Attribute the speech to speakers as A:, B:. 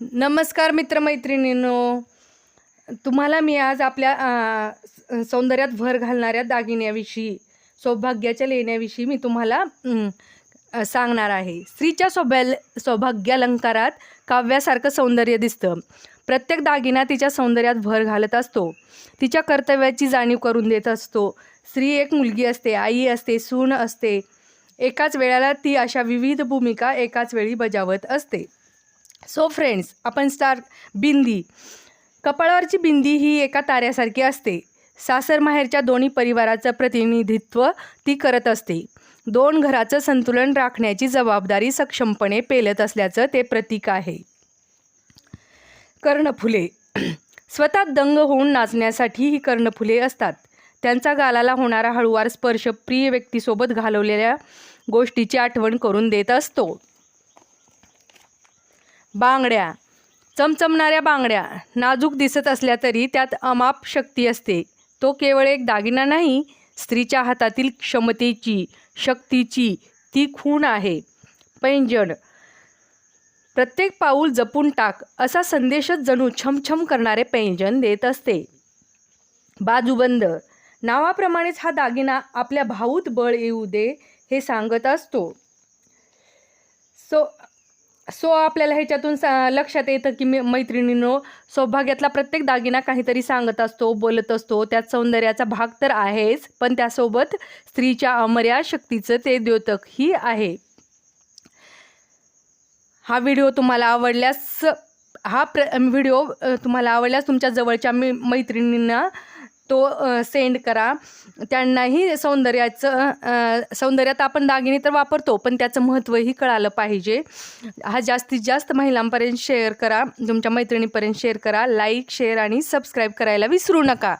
A: नमस्कार मित्रमैत्रिणींनो. तुम्हाला मी आज आपल्या सौंदर्यात भर घालणाऱ्या दागिन्याविषयी सौभाग्याच्या लेण्याविषयी मी तुम्हाला सांगणार आहे. स्त्रीच्या सौभाल सौभाग्यालंकारात काव्यासारखं सौंदर्य दिसतं. प्रत्येक दागिना तिच्या सौंदर्यात भर घालत असतो. तिच्या कर्तव्याची जाणीव करून देत असतो. स्त्री एक मुलगी असते आई असते सून असते. एकाच वेळेला ती अशा विविध भूमिका एकाच वेळी बजावत असते. सो फ्रेंड्स आपण स्टार बिंदी. कपाळावरची बिंदी ही एका ताऱ्यासारखी असते. सासर माहेरच्या दोन्ही परिवाराचं प्रतिनिधित्व ती करत असते. दोन घराचं संतुलन राखण्याची जबाबदारी सक्षमपणे पेलत असल्याचं ते प्रतीक आहे. कर्णफुले. स्वतः दंग होऊन नाचण्यासाठी ही कर्णफुले असतात. त्यांचा गालाला होणारा हळुवार स्पर्श प्रिय व्यक्तीसोबत घालवलेल्या गोष्टीची आठवण करून देत असतो. बांगड्या. चमचमणाऱ्या बांगड्या. नाजूक दिसत असल्या तरी त्यात अमाप शक्ती असते. तो केवळ एक दागिना नाही स्त्रीच्या हातातील क्षमतेची शक्तीची ती खूण आहे. पैंजण. प्रत्येक पाऊल जपून टाक असा संदेशच जणू छमछम करणारे पैंजण देत असते. बाजूबंद. नावाप्रमाणेच हा दागिना आपल्या भाऊत बळ येऊ दे हे सांगत असतो. सो सो आपल्याला ह्याच्यातून सा लक्षात येतं की मी मैत्रिणीनो सौभाग्यातला प्रत्येक दागिना काहीतरी सांगत असतो बोलत असतो. त्यात सौंदर्याचा भाग तर आहेच पण त्यासोबत स्त्रीच्या अमर्या शक्तीचं ते द्योतकही आहे. हा व्हिडिओ तुम्हाला आवडल्यास हा प्र व्हिडिओ तुम्हाला आवडल्यास तुमच्या जवळच्या मी मैत्रिणींना तो सेंड करा. त्यांनाही सौंदर्याचं सौंदर्यात आपण दागिने तर वापरतो पण त्याचं महत्त्वही कळालं पाहिजे. हा जास्तीत जास्त महिलांपर्यंत शेअर करा. तुमच्या मैत्रिणीपर्यंत शेअर करा. लाईक शेअर आणि सबस्क्राईब करायला विसरू नका.